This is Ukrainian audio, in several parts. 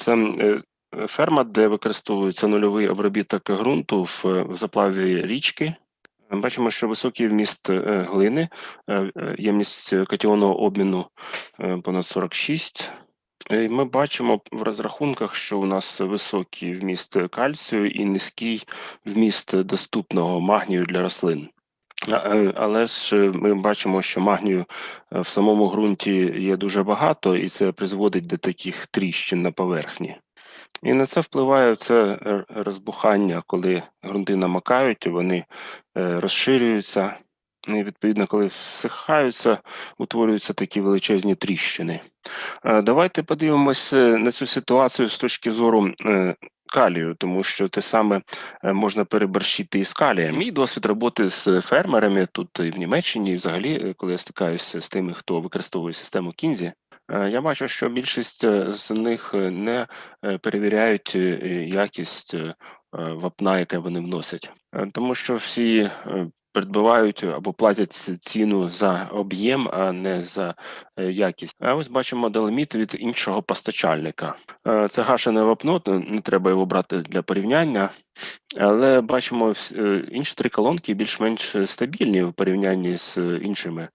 Це е, ферма, де використовується нульовий обробіток ґрунту в, в заплаві річки. Бачимо, що високий вміст е, глини, е, е, ємність катіонного обміну е, понад 46. І Ми бачимо в розрахунках, що у нас високий вміст кальцію і низький вміст доступного магнію для рослин. Е, Але ж е, ми бачимо, що магнію е, в самому ґрунті є дуже багато, і це призводить до таких тріщин на поверхні. І на це впливає це розбухання, коли ґрунти намакають, вони розширюються. Ну, І відповідно, коли всихаються, утворюються такі величезні тріщини. Давайте подивимося на цю ситуацію з точки зору калію, тому що те саме е, можна переборщити із калієм. Мій досвід роботи з фермерами тут і в Німеччині, і взагалі, е, коли я стикаюся з тими, хто використовує систему Кінзі, е, я бачу, що більшість з них не перевіряють якість вапна, яке вони вносять, тому що всі придбають або платять ціну за об'єм, а не за е, якість. А ось бачимо доломіт від іншого постачальника. Е, Це гашене вапно, не треба його брати для порівняння. Але бачимо, е, інші три колонки більш-менш стабільні в порівнянні з іншими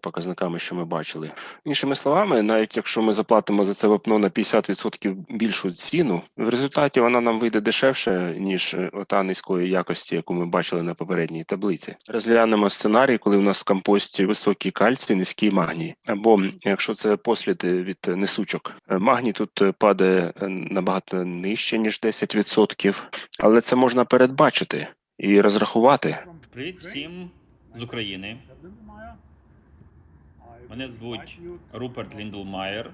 показниками, що ми бачили. Іншими словами, навіть якщо ми заплатимо за це вапно на 50% більшу ціну, в результаті вона нам вийде дешевше, ніж е, ота низької якості, яку ми бачили на попередній таблиці. Розглянемо сценарій, коли у нас в компості високий кальцій, низький магній. Або якщо це посліди від е, несучок, Е, магній тут е, падає е, набагато нижче, ніж 10%, але це можна передбачити і розрахувати. Привіт всім з України. Мене звуть Руперт Ліндлмаєр.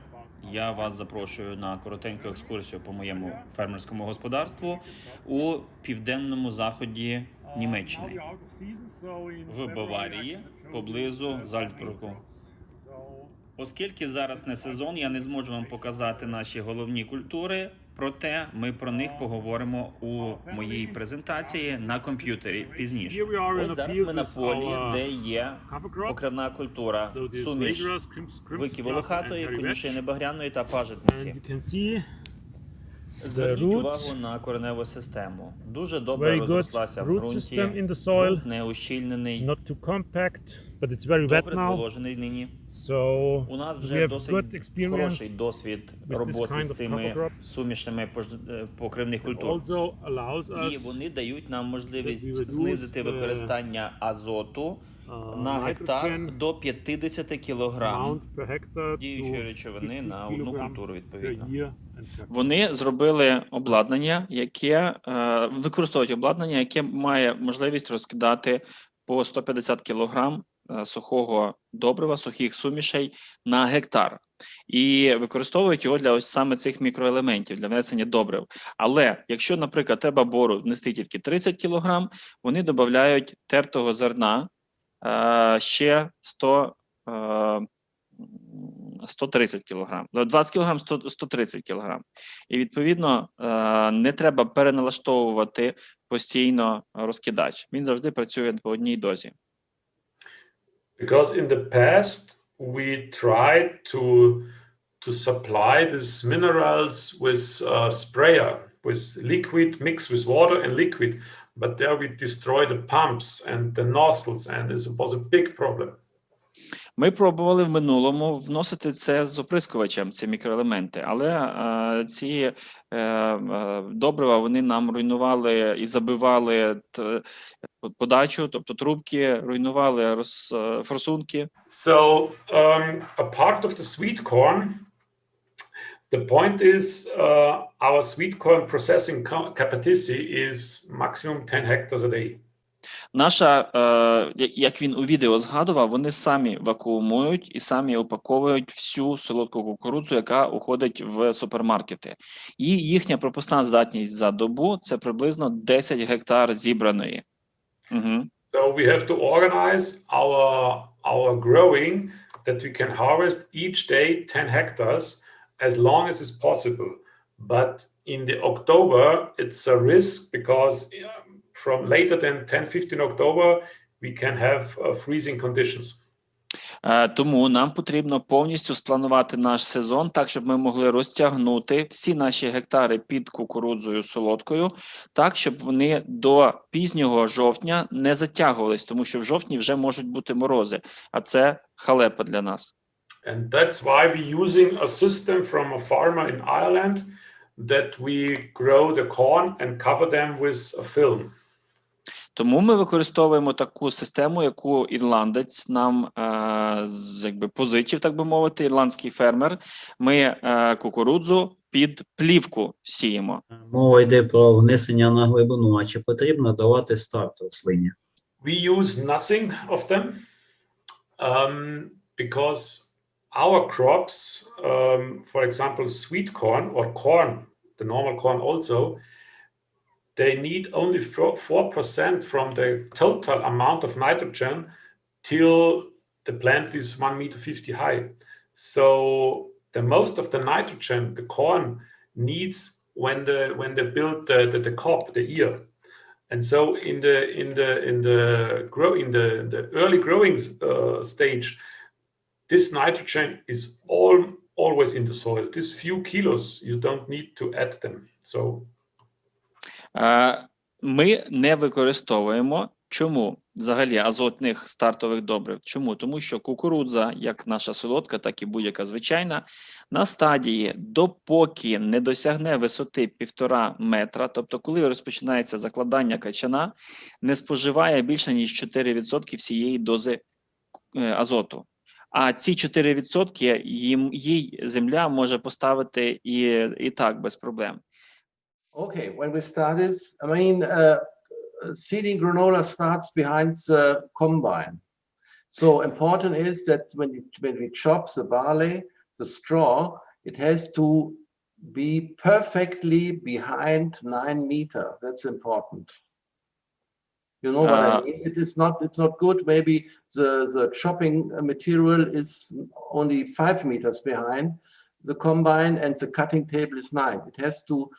Я вас запрошую на коротеньку екскурсію по моєму фермерському господарству у південному заході Німеччини. в Баварії поблизу Зальцбургу. Оскільки зараз не сезон, я не зможу вам показати наші головні культури. Проте ми про них поговоримо у моїй презентації на комп'ютері пізніше. Ось зараз ми на полі, де є покривна культура, суміш вики волохатої, конюшини багряної та пажитниці. Зверніть roots. увагу на кореневу систему. Дуже добре Very розрослася в root ґрунті. system in the soil. Ґрунт не ущільнений, Not too compact, but it's very wet добре now. зволожений нині. So У нас we вже have досить good хороший досвід роботи kind з цими сумішами е, покривних культур. І вони дають нам можливість знизити використання азоту на гектар до 50 кілограм amount діючої речовини на одну культуру відповідно. Вони зробили обладнання, яке е, використовують обладнання, яке має можливість розкидати по 150 кг сухого добрива, сухих сумішей на гектар. І використовують його для ось саме цих мікроелементів для внесення добрив. Але якщо, наприклад, треба бору внести тільки 30 кг, вони додають тертого зерна е, ще 100 е, 130 кг. 20 кг 130 кг. І відповідно е, не треба переналаштовувати постійно розкидач. Він завжди працює по одній дозі. because in the past we tried to to supply these minerals with uh, sprayer with liquid mixed with water and liquid but there we destroy the pumps and the nozzles and this was a big problem Ми пробували в минулому вносити це з оприскувачем, ці мікроелементи, але е, ці е, е, добрива вони нам руйнували і забивали т- подачу, тобто трубки, руйнували роз, е, форсунки. so um, a part of the sweet corn the point is uh, our sweet corn processing capacity is maximum 10 hectares a day Наша, е, як він у відео згадував, вони самі вакуумують і самі упаковують всю солодку кукурудзу, яка уходить в супермаркети. І їхня пропускна здатність за добу це приблизно 10 гектар зібраної. Угу. So we have to organize our our growing that we can harvest each day 10 hectares as long as is possible. But in the October, it's a risk because um, from later than 10, 15 October, we can have uh, freezing conditions. Е, Тому нам потрібно повністю спланувати наш сезон так, щоб ми могли розтягнути всі наші гектари під кукурудзою солодкою, так щоб вони до пізнього жовтня не затягувались, тому що в жовтні вже можуть бути морози, а це халепа для нас. And that's why we're using a system from a farmer in Ireland that we grow the corn and cover them with a film. Тому ми використовуємо таку систему, яку ірландець нам е, якби позичив, так би мовити, ірландський фермер. Ми е, кукурудзу під плівку сіємо. Мова йде про внесення на глибину. А чи потрібно давати старт рослині? We use nothing of them um, because our crops, um, for example, sweet corn or corn, the normal corn also, they need only four- 4% from the total amount of nitrogen till the plant is 1 meter 50 high. So the most of the nitrogen the corn needs when the when they build the, the, the cob, the ear. And so in the in the in the grow in the, the early growing uh, stage, this nitrogen is all always in the soil. These few kilos you don't need to add them. So Е, Ми не використовуємо чому взагалі азотних стартових добрив. Чому? Тому що кукурудза, як наша солодка, так і будь-яка звичайна, на стадії, допоки не досягне висоти півтора метра, тобто коли розпочинається закладання качана, не споживає більше ніж 4% всієї дози е, азоту. А ці 4% їм їй земля може поставити і, і так без проблем. Okay, when we start is, I mean, uh, seeding granola starts behind the combine. So important is that when you, when we chop the barley, the straw, it has to be perfectly behind nine meter. That's important. You know what Uh, I mean? It is not, it's not good. Maybe the, the chopping material is only five meters behind the combine and the cutting table is nine. It has to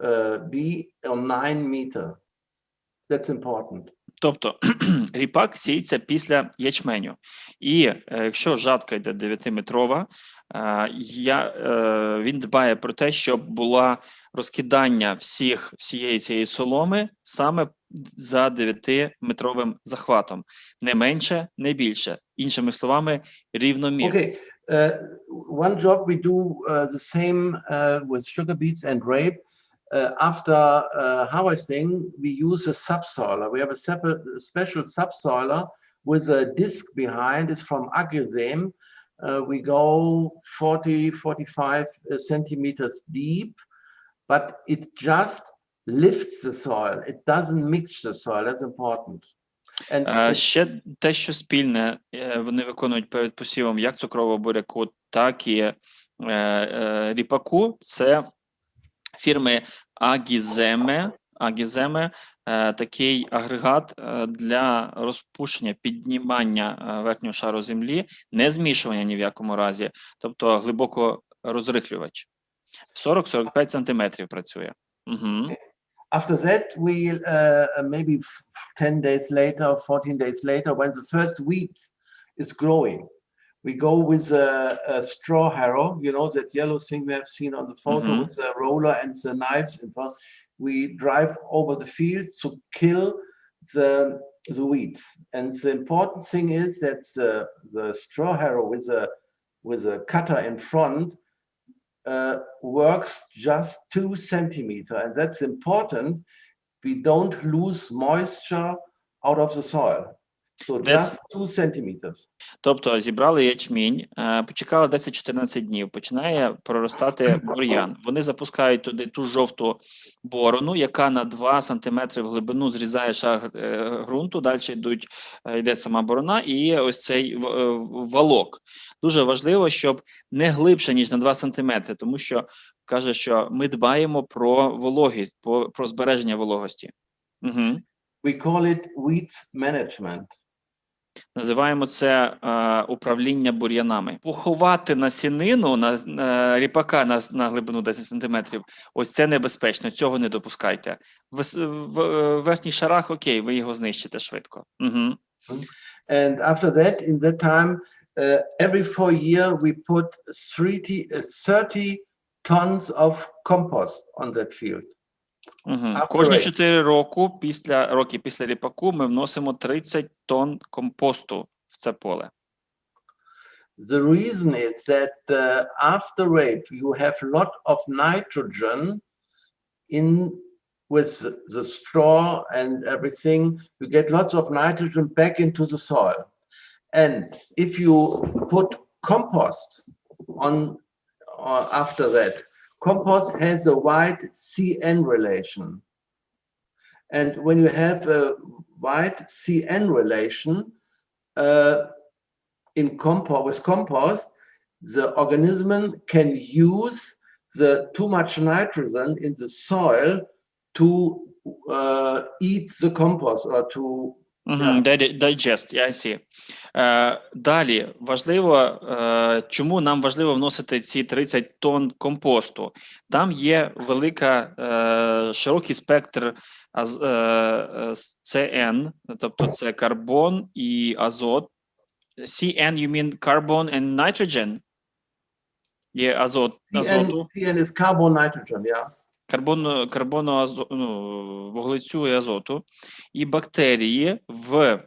uh, be on nine meter. That's important. Тобто ріпак сіється після ячменю. І е, якщо жатка йде 9-метрова, е, я, е, він дбає про те, щоб була розкидання всіх, всієї цієї соломи саме за 9-метровим захватом. Не менше, не більше. Іншими словами, рівномірно. Okay, uh, one job we do uh, the same uh, with sugar beets and rape. Uh, after uh, harvesting, we use a subsoiler. We have a separate, special subsoiler with a disc behind. It's from Agrisem. Uh, we go 40, 45 uh, centimeters deep, but it just lifts the soil. It doesn't mix the soil. That's important. And Е, Ще те, що спільне е, вони виконують перед посівом як цукрового буряку, так і е, е, ріпаку, це фірми Агіземе. Агіземе е, такий агрегат е, для розпушення, піднімання е, верхнього шару землі, не змішування ні в якому разі, тобто глибоко розрихлювач. 40-45 сантиметрів працює. Угу. After that, we uh, uh, maybe 10 days later, 14 days later, when the first wheat is growing, we go with a, a straw harrow, you know, that yellow thing we have seen on the photo Mhm. with the roller and the knives in front. We drive over the field to kill the, the weeds. And the important thing is that the, the straw harrow with a, with a cutter in front uh, works just two centimeter, and that's important. We don't lose moisture out of the soil. So That's- two centimeters. Тобто зібрали ячмінь, е, почекали 10-14 днів, починає проростати бур'ян. Вони запускають туди ту жовту борону, яка на 2 см в глибину зрізає шар е, ґрунту. Далі йдуть, е, йде сама борона і ось цей валок. Дуже важливо, щоб не глибше, ніж на 2 см, тому що каже, що ми дбаємо про вологість, про, про збереження вологості. Угу. We call it weeds management. Називаємо це е, управління бур'янами. Поховати насінину на, на ріпака на, на глибину 10 сантиметрів. Ось це небезпечно. Цього не допускайте. В, в, е, верхніх шарах окей, ви його знищите швидко. Угу. And after that, in that time, uh, every four year we put 30, uh, 30 tons of compost on that field. Угу. After Кожні rape. 4 року після роки після ріпаку ми вносимо 30 тонн компосту в це поле. The reason is that uh, after rape, you have lot of nitrogen in with the- the straw and everything. You get lots of nitrogen back into the soil. And if you put compost on uh, after that, compost has a wide CN relation. And when you have a wide CN relation, uh, in compost with compost, the organism can use the too much nitrogen in the soil to uh, eat the compost or to Угу. Digest, I see. Е, далі важливо, е, чому нам важливо вносити ці 30 тонн компосту. Там є велика е, широкий спектр е, CN, тобто це карбон і азот. CN, you mean carbon and nitrogen? Є азот, азоту. CN is carbon nitrogen, yeah. Карбону, карбону азо, ну, вуглецю і азоту, і бактерії в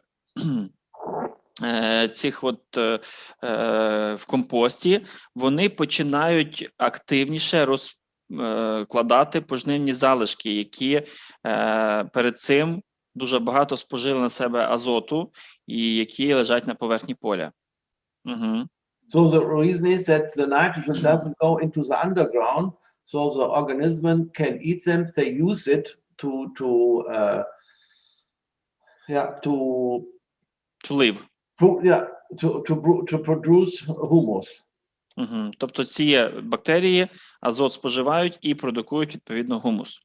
е, цих от е, е, в компості вони починають активніше розкладати пожнивні залишки, які перед цим дуже багато спожили на себе азоту і які лежать на поверхні поля. Угу. So the reason is that the nitrogen doesn't go into the underground, so the organism can eat them. They use it to to uh, yeah to To live. pro- yeah to to to produce humus. Угу. Тобто ці бактерії азот споживають і продукують відповідно гумус.